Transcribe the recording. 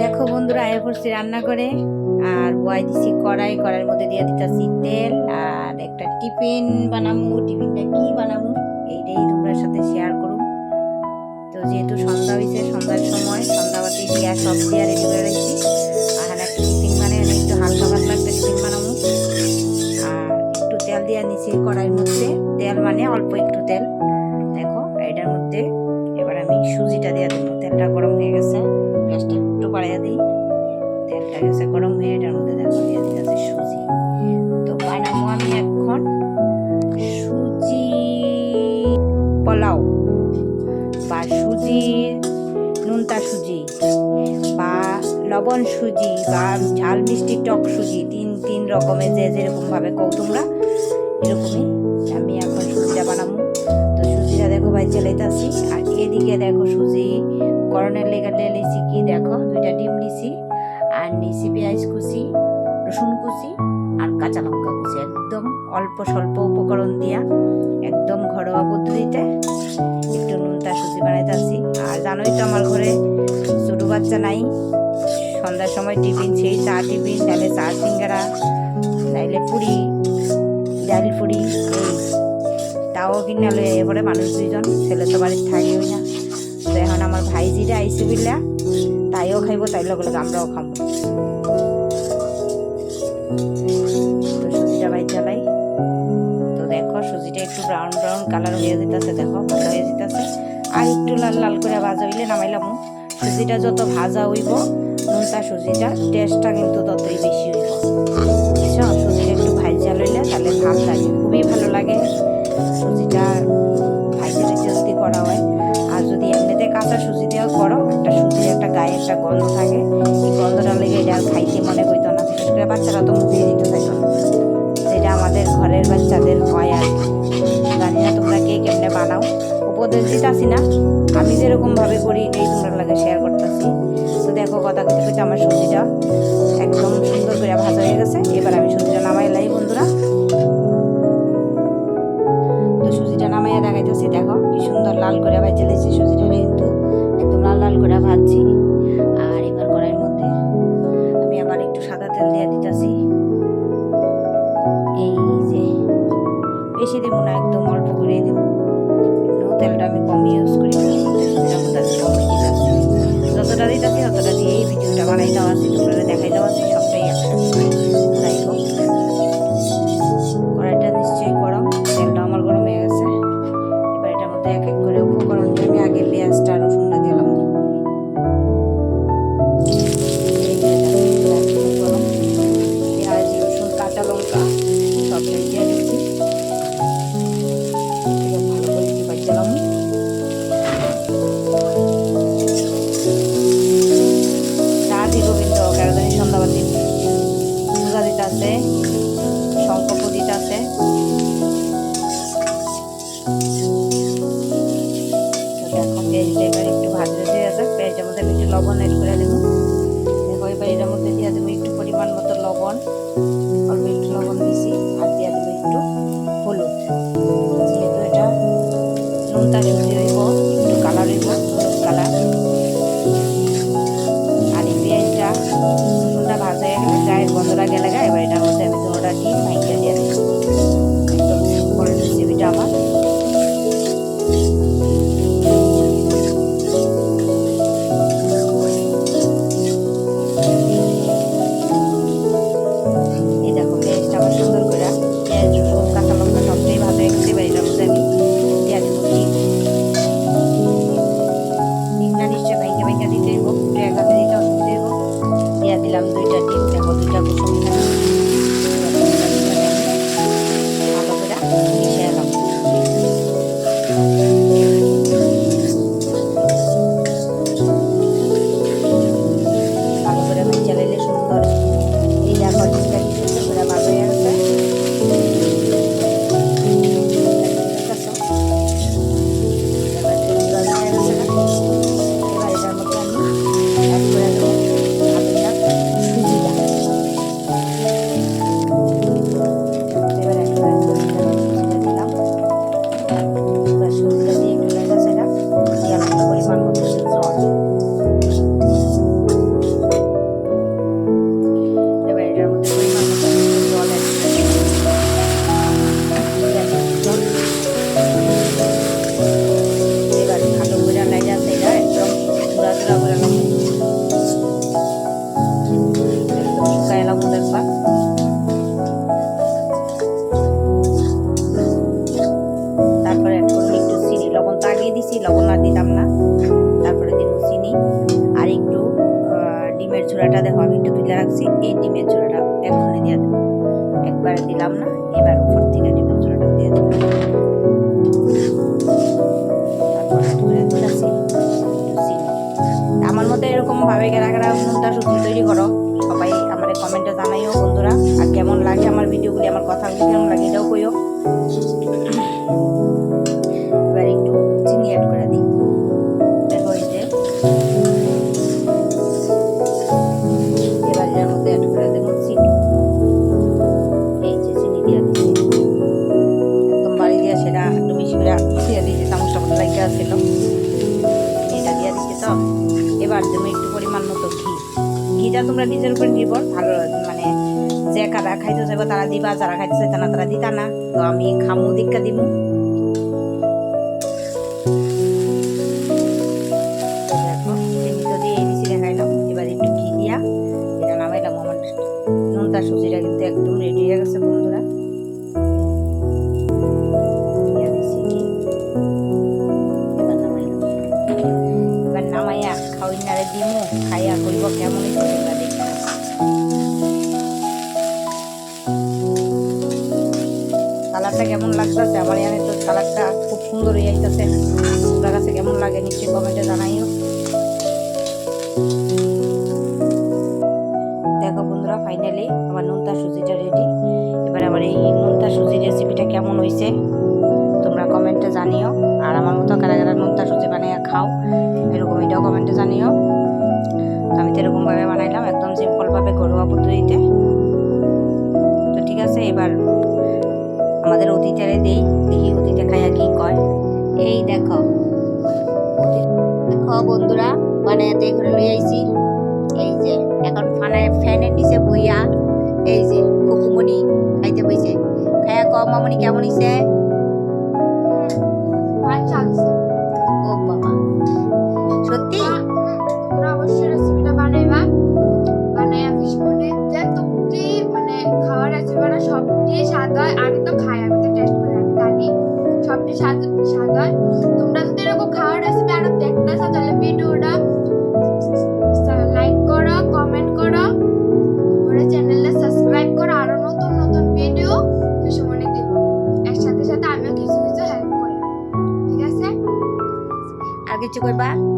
দেখো বন্ধুরা, আয়া পড়ছি রান্না করে, আর বয় দিছি কড়াই, কড়াইয়ের মধ্যে দিয়ে দিতেছি তেল, আর একটা টিফিন বানামু, টিফিনটা কি বানামু, এইটাই তোমরা সাথে শেয়ার করুম তো যেহেতু সন্ধ্যা হয়েছে সন্ধ্যার সময় সন্ধ্যাবাতি দিয়া সব দিয়া রেডি করে রাখছি আর একটা টিফিন আমি একটু হালকা পাতলা একটা টিফিন বানামু। আর একটু তেল দিয়া নিছি কড়াইয়ের মধ্যে, তেল মানে অল্প একটু তেল। তেলটা গেছে। গরম হয়ে এটার মধ্যে দেখো দিয়ে দিতেছে সুজি। তো বানাবো আমি এখন সুজি পোলাও বা সুজি, নুনতা সুজি বা লবণ সুজি বা ঝাল মিষ্টি টক সুজি, তিন তিন রকমের যে যেরকম ভাবে কও তোমরা, এরকমই আমি এখন সুজিটা বানাবো। তো সুজিটা দেখো ভাই চালাইতেছি আর এদিকে দেখো সুজি করণের লেগে লেলেছি কি দেখো, দুইটা ডিম নিছি। আর নিছি পেঁয়াজ কুচি, রসুন কুচি আর কাঁচা লঙ্কা কুচি। একদম অল্প স্বল্প উপকরণ দিয়া একদম ঘরোয়া পদ্ধতিতে একটু নুন নুনতা সুজি বানাইতেছি আর জানোই তো আমার ঘরে ছোটো বাচ্চা নাই, সন্ধ্যার সময় টিফিন, সেই চা টিফিন তাহলে চা, সিঙ্গারা নাইলে পুরি ডাল পুরি তাও কিনে লয়ে এবারে মানুষ দুইজন, ছেলে তো বাড়ির থাকিও না। তো এখন আমার ভাই জিরা আইসে বিল্লা তাইও খাইব, তাই লগে লগে আমরাও খাব তো সুজিটা ভাই চালাই তো দেখো, সুজিটা একটু ব্রাউন ব্রাউন কালার হয়ে যেতেছে, দেখো, ভালো হয়ে যেতেছে। আর একটু লাল লাল করে ভাজা হইলে নামাইলাম। সুজিটা যত ভাজা হইব, নুনটা, সুজিটা টেস্টটা কিন্তু ততই বেশি। ঘরের বাচ্চাদের হয় আর জানি না তোমরা কে কেমনে বানাও। উপদেশ দিতেছি না। আমি যেরকম ভাবে করি এটাই তোমরা লাগে শেয়ার করতেছি। তো দেখো কথা কথা আমার সবজিটা একদম সুন্দর করে ভাজা হয়ে গেছে। এবার আমি সবজিটা নামাই বেশি দেবো না, একদম অল্প করে দেবো। তেলটা আমি কম ইউজ করি যতটা দিতেছি ততটা দিয়েই ভিডিওটা বানাই দেওয়া আছে, তোমরা দেখাই দেওয়া আছে, সবটাই একসাথে। রেসিপিটা তারপরে দিব চিনি আর একটু ডিমের ঝোড়াটা দেখো, আমি একটু তুলে রাখছি। এই ডিমের ঝোড়াটা এখনই দিয়ে দেবো। একবার দিলাম না, এবার উপর থেকে ডিমের ঝোড়াটা দিয়ে দেবো। আমার মতো এরকম ভাবে গেরা গেরা নুনটা সবজি তৈরি করো। সবাই আমার কমেন্টে জানাইও বন্ধুরা। আর কেমন লাগে আমার ভিডিওগুলি, আমার কথাগুলি কেমন লাগে এটাও কইও। এবার তুমি একটু পরিমাণ মতো ঘি। ঘিটা তোমরা নিজের উপর নির্ভর, ভালো মানে যে কারা খাইতে চাইব তারা দিবা, যারা খাইতে চাই তারা তারা দিতা না। তো আমি খামু, দীক্ষা দিব খাইয়া কইব কেমন হইছে কেমন লাগতেছে? আমার এখানে খুব সুন্দর হয়ে যাইতেছে। তোমরা কাছে কেমন লাগে নিশ্চয়ই কমেন্টে জানাইও। দেখো বন্ধুরা ফাইনালি আমার নুনতা সুজিটা রেডি এবার আমার এই নুনতা সুজি রেসিপিটা কেমন হয়েছে তোমরা কমেন্টে জানিও। আর আমার মতো কারা কারা নোনতা সুজি বানিয়ে খাও, এরকম এটাও কমেন্টে জানিও। আমাদের অতিথিরে দেই দেখি অতিথি খাইয়া কি কয় এই দেখো। দেখো বন্ধুরা বানাইতে করে লই আইছি। এই যে, এখন ফানায় ফ্যানের নিচে বইয়া, এই যে কুকুমনি খাইতে বইছে। খাইয়া ক মামনি কেমন হইছে? কিছু